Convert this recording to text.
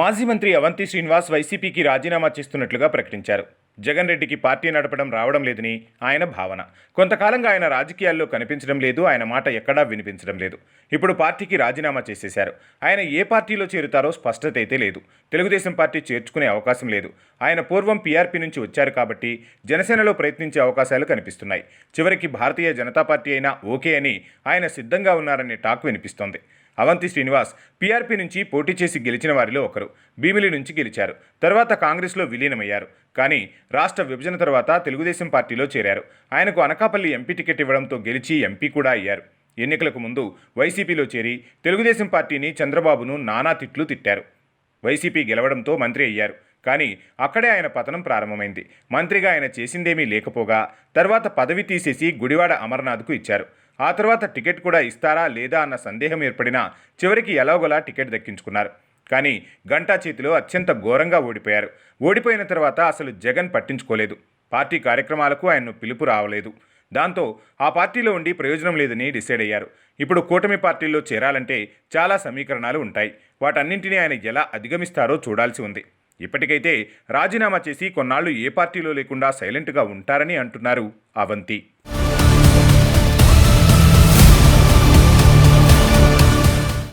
మాజీ మంత్రి అవంతి శ్రీనివాస్ వైసీపీకి రాజీనామా చేస్తున్నట్లుగా ప్రకటించారు. జగన్ రెడ్డికి పార్టీ నడపడం రావడం లేదని ఆయన భావన. కొంతకాలంగా ఆయన రాజకీయాల్లో కనిపించడం లేదు ఆయన మాట ఎక్కడా వినిపించడం లేదు. ఇప్పుడు పార్టీకి రాజీనామా చేసేశారు. ఆయన ఏ పార్టీలో చేరుతారో స్పష్టత అయితే లేదు. తెలుగుదేశం పార్టీ చేర్చుకునే అవకాశం లేదు. ఆయన పూర్వం పీఆర్పీ నుంచి వచ్చారు కాబట్టి జనసేనలో ప్రయత్నించే అవకాశాలు కనిపిస్తున్నాయి. చివరికి భారతీయ జనతా పార్టీ అయినా ఓకే అని ఆయన సిద్ధంగా ఉన్నారనే టాక్ వినిపిస్తోంది. అవంతి శ్రీనివాస్ పీఆర్పీ నుంచి పోటీ చేసి గెలిచిన వారిలో ఒకరు. భీమిలి నుంచి గెలిచారు. తర్వాత కాంగ్రెస్లో విలీనమయ్యారు. కానీ రాష్ట్ర విభజన తర్వాత తెలుగుదేశం పార్టీలో చేరారు. ఆయనకు అనకాపల్లి ఎంపీ టికెట్ ఇవ్వడంతో గెలిచి ఎంపీ కూడా అయ్యారు. ఎన్నికలకు ముందు వైసీపీలో చేరి తెలుగుదేశం పార్టీని చంద్రబాబును నానా తిట్లు తిట్టారు. వైసీపీ గెలవడంతో మంత్రి అయ్యారు. కానీ అక్కడే ఆయన పతనం ప్రారంభమైంది. మంత్రిగా ఆయన చేసిందేమీ లేకపోగా తర్వాత పదవి తీసేసి గుడివాడ అమర్నాథ్కు ఇచ్చారు. ఆ తర్వాత టికెట్ కూడా ఇస్తారా లేదా అన్న సందేహం ఏర్పడినా చివరికి ఎలాగోలా టికెట్ దక్కించుకున్నారు. కానీ గంటా చేతిలో అత్యంత ఘోరంగా ఓడిపోయారు. ఓడిపోయిన తర్వాత అసలు జగన్ పట్టించుకోలేదు. పార్టీ కార్యక్రమాలకు ఆయన్ను పిలుపు రావలేదు. దాంతో ఆ పార్టీలో ఉండి ప్రయోజనం లేదని డిసైడ్ అయ్యారు. ఇప్పుడు కూటమి పార్టీల్లో చేరాలంటే చాలా సమీకరణాలు ఉంటాయి. వాటన్నింటినీ ఆయన ఎలా అధిగమిస్తారో చూడాల్సి ఉంది. ఇప్పటికైతే రాజీనామా చేసి కొన్నాళ్ళు ఏ పార్టీలో లేకుండా సైలెంట్గా ఉంటారని అంటున్నారు అవంతి.